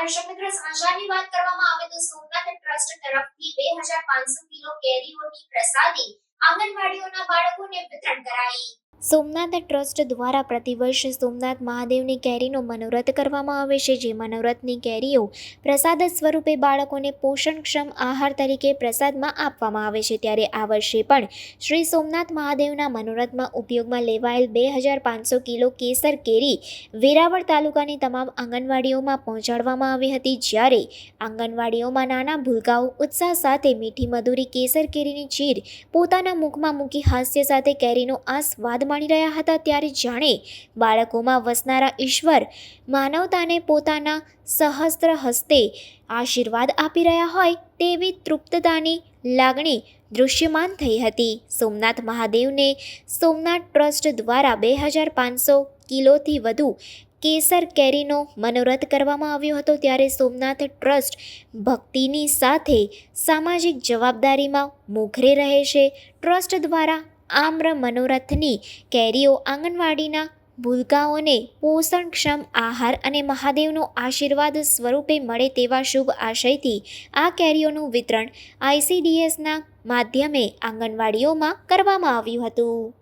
દર્શક વાત કરવામાં આવે તો સોમનાથ ટ્રસ્ટ તરફથી બે હજાર પાંચસો કિલો કેરીઓની પ્રસાદી આંગણવાડીઓના બાળકોને વિતરણ કરાઈ. સોમનાથ ટ્રસ્ટ દ્વારા પ્રતિવર્ષ સોમનાથ મહાદેવની કેરીનો મનોરથ કરવામાં આવે છે, જે મનોરથની કેરીઓ પ્રસાદ સ્વરૂપે બાળકોને પોષણક્ષમ આહાર તરીકે પ્રસાદમાં આપવામાં આવે છે. ત્યારે આ વર્ષે પણ શ્રી સોમનાથ મહાદેવના મનોરથમાં ઉપયોગમાં લેવાયેલ બે હજાર પાંચસો કિલો કેસર કેરી વેરાવળ તાલુકાની તમામ આંગણવાડીઓમાં પહોંચાડવામાં આવી હતી. જ્યારે આંગણવાડીઓમાં નાના ભૂલકાઓ ઉત્સાહ સાથે મીઠી મધુરી કેસર કેરીની ચીર પોતાના મુખમાં મૂકી હાસ્ય સાથે કેરીનો આ સ્વાદ માણી રહ્યા હતા ત્યારે જાણે બાળકોમાં વસનારા ઈશ્વર માનવતાને પોતાના સહસ્ત્ર હસ્તે આશીર્વાદ આપી રહ્યા હોય તેવી તૃપ્તતાની લાગણી દૃશ્યમાન થઈ હતી. સોમનાથ મહાદેવને સોમનાથ ટ્રસ્ટ દ્વારા બે હજાર પાંચસો કિલોથી વધુ કેસર કેરીનો મનોરથ કરવામાં આવ્યો હતો ત્યારે સોમનાથ ટ્રસ્ટ ભક્તિની સાથે સામાજિક જવાબદારીમાં મોખરે રહે છે. ટ્રસ્ટ દ્વારા આમ્ર મનોરથની કેરીઓ આંગણવાડીના ભૂલકાઓને પોષણક્ષમ આહાર અને મહાદેવનો આશીર્વાદ સ્વરૂપે મળે તેવા શુભ આશયથી આ કેરીઓનું વિતરણ આઈસીડીએસના માધ્યમે આંગણવાડીઓમાં કરવામાં આવ્યું હતું.